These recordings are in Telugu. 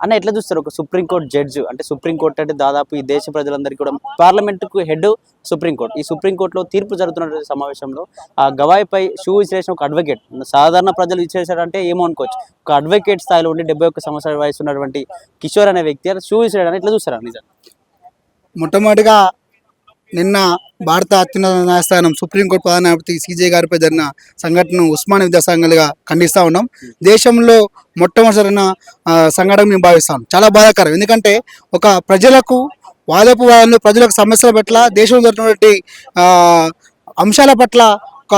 అన్న ఎట్లా చూస్తారు? ఒక సుప్రీంకోర్టు జడ్జి అంటే సుప్రీంకోర్టు అంటే దాదాపు ఈ దేశ ప్రజలందరికీ కూడా పార్లమెంటుకు హెడ్ సుప్రీంకోర్టు ఈ సుప్రీంకోర్టులో తీర్పు జరుగుతున్న సమావేశంలో ఆ గవాయిపై షూ విసిరేసిన ఒక అడ్వకేట్ సాధారణ ప్రజలు విసిరేశారంటే ఏమో అనుకోవచ్చు. ఒక అడ్వకేట్ స్థాయిలో ఉండి డెబ్బై ఒక్క సంవత్సరాల వయసు ఉన్నటువంటి కిషోర్ అనే వ్యక్తి అది షూ విసిరేయడానికి ఎట్లా చూస్తారా? నిజం మొట్టమొదటిగా నిన్న భారత అత్యున్నత న్యాయస్థానం సుప్రీంకోర్టు ప్రధాన న్యాయమూర్తి సీజే గారిపై జరిగిన సంఘటనను ఉస్మాన్ విద్యాసంఘాలుగా ఖండిస్తూ ఉన్నాం. దేశంలో మొట్టమొదటిన సంఘటన మేము భావిస్తాం. చాలా బాధాకరం. ఎందుకంటే ఒక ప్రజలకు వాదపు వాదనలు ప్రజలకు సమస్యల పట్ల దేశంలో జరిగినటువంటి అంశాల పట్ల ఒక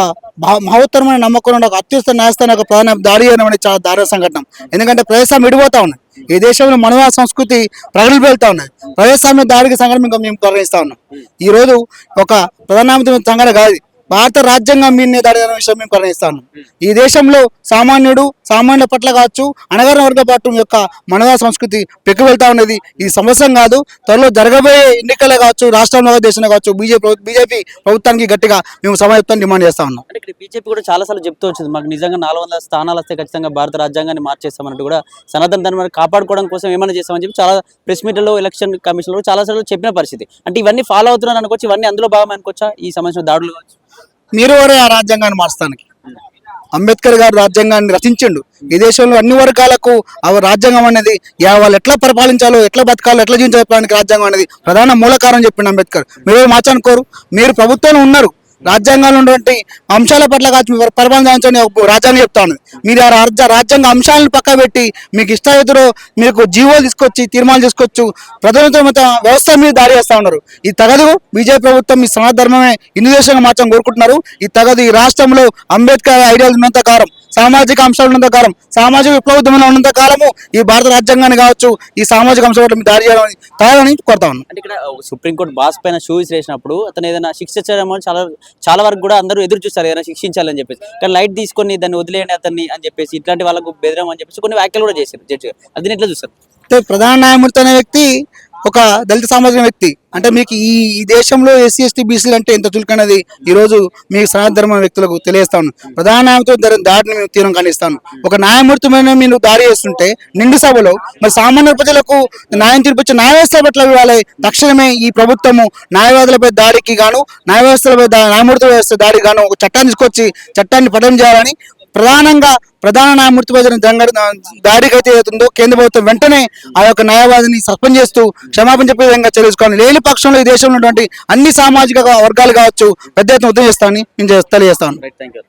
మహోత్తరమైన నమ్మకం ఒక అత్యుత్త న్యాయస్థానం ఒక ప్రధాన దాడి అనేది చాలా దారుణ సంఘటన. ఎందుకంటే ప్రజాస్వామ్యం విడిపోతా ఉన్నాయి ఈ దేశంలో మనవా సంస్కృతి ప్రగలు వెళ్తా ఉన్నాయి ప్రజాస్వామ్య దాడికి సంఘటన మేము పరిగణిస్తా ఉన్నాం. ఈ రోజు ఒక ప్రధానమంత్రి సంఘటన కాదు. భారత రాజ్యాంగం మీద దాడిదన్న విషయం మేము పరిగణిస్తాను. ఈ దేశంలో సామాన్యుడు సామాన్యుల పట్ల కావచ్చు అనగారిన వర్గ పాటు యొక్క మనవా సంస్కృతి పెక్కు వెళ్తా ఉన్నది. ఇది సమస్యం కాదు త్వరలో జరగబోయే ఎన్నికలే కావచ్చు రాష్ట్రంలో దేశంలో కావచ్చు బీజేపీ బీజేపీ ప్రభుత్వానికి గట్టిగా మేము సమాయత్తాన్ని డిమాండ్ చేస్తా ఉన్నాం. ఇక్కడ బీజేపీ కూడా చాలాసార్లు చెప్తూ వచ్చింది మాకు నిజంగా నాలుగు వందల స్థానాలు వస్తే ఖచ్చితంగా భారత రాజ్యాంగాన్ని మార్చేస్తామన్నట్టు కూడా సనాతన ధర్మాన్ని కాపాడుకోవడం కోసం ఏమైనా చేస్తామని చెప్పి చాలా ప్రెస్ మీట్లో ఎలక్షన్ కమిషన్లో చాలాసార్లు చెప్పిన పరిస్థితి. అంటే ఇవన్నీ ఫాలో అవుతున్నారు అనుకోవచ్చు ఇవన్నీ అందులో భాగం అనుకోవచ్చా ఈ సంబంధించిన దాడులు కావచ్చు? మీరు ఎవరే ఆ రాజ్యాంగాన్ని మార్చడానికి. అంబేద్కర్ గారు రాజ్యాంగాన్ని రచించిండు. ఈ దేశంలో అన్ని వర్గాలకు ఆ రాజ్యాంగం అనేది వాళ్ళు ఎట్లా పరిపాలించాలో ఎట్లా బతకాలో ఎట్లా జీవించడానికి రాజ్యాంగం అనేది ప్రధాన మూలకారం చెప్పిండు అంబేద్కర్. మీరు మార్చనుకోరు మీరు ప్రభుత్వంలో ఉన్నారు. రాజ్యాంగంలో ఉన్నటువంటి అంశాల పట్ల కాదు మీరు పరిపాలన ఒక రాజ్యాంగం చెప్తాను మీరు ఆ రాజ్య రాజ్యాంగ అంశాలను పక్క పెట్టి మీకు ఇష్టాయుతులో మీకు జీవోలు తీసుకొచ్చి తీర్మానాలు తీసుకొచ్చు ప్రజలతో వ్యవస్థ మీద దాడి చేస్తూ ఉన్నారు. ఈ తగదు బీజేపీ ప్రభుత్వం ఈ సనాధర్మమే హిందూ దేశంగా మార్చడం కోరుకుంటున్నారు. ఈ తగదు ఈ రాష్ట్రంలో అంబేద్కర్ ఐడియాలజీ ఉన్నంత కారం. సామాజిక అంశాలు ఉన్నంత కాలం సామాజిక విప్లవోద్యమంలో ఉన్నంత కాలము ఈ భారత రాజ్యాంగాన్ని కావచ్చు ఈ సామాజిక అంశాల మీరు దాడి చేయడం అనేది తగదని కోరుతా ఉన్నాం అంటే ఇక్కడ సుప్రీంకోర్టు బాస్ పైన షూ విసిరేసినప్పుడు అతను ఏదైనా శిక్షించడం అని చాలా చాలా వరకు కూడా అందరూ ఎదురు చూస్తారు ఏదైనా శిక్షించాలని చెప్పేసి. కానీ లైట్ తీసుకొని దాన్ని వదిలేయండి అతన్ని అని చెప్పేసి ఇట్లాంటి వాళ్ళకు బెదరం అని చెప్పేసి కొన్ని వ్యాఖ్యలు కూడా చేశారు జడ్జి అది ఎట్లా చూస్తారు ప్రధాన న్యాయమూర్తి అనే వ్యక్తి ఒక దళిత సామాజిక వ్యక్తి. అంటే మీకు ఈ ఈ దేశంలో ఎస్సీ ఎస్టీ బీసీలు అంటే ఎంత చులకనది ఈ రోజు మీకు సనాతన వ్యక్తులకు తెలియస్తాను ప్రధాన న్యాయమూర్తి దాడిని మేము తీరం కానిస్తాను ఒక న్యాయమూర్తి మీద మీరు దాడి చేస్తుంటే నిండు సభలో మరి సామాన్య ప్రజలకు న్యాయం తీర్పించే న్యాయ వ్యవస్థ పట్ల ఇవ్వాలి. తక్షణమే ఈ ప్రభుత్వము న్యాయవాదులపై దాడికి గాను న్యాయ వ్యవస్థలపై న్యాయమూర్తి వ్యవస్థ దాడికి గాను ఒక చట్టాన్ని తీసుకొచ్చి చట్టాన్ని పఠనం చేయాలని ప్రధానంగా ప్రధాన న్యాయమూర్తి జరిగిన దంగ- దాడికి అయితే ఏతుందో కేంద్ర ప్రభుత్వం వెంటనే ఆ యొక్క న్యాయవాదిని సస్పెండ్ చేస్తూ క్షమాపణ చెప్పే విధంగా తెలుసుకోవాలి లేని పక్షంలో ఈ దేశంలో ఉన్నటువంటి అన్ని సామాజిక వర్గాలు కావచ్చు పెద్ద ఎత్తున ఉద్యమిస్తామని నేను తెలియజేస్తాను.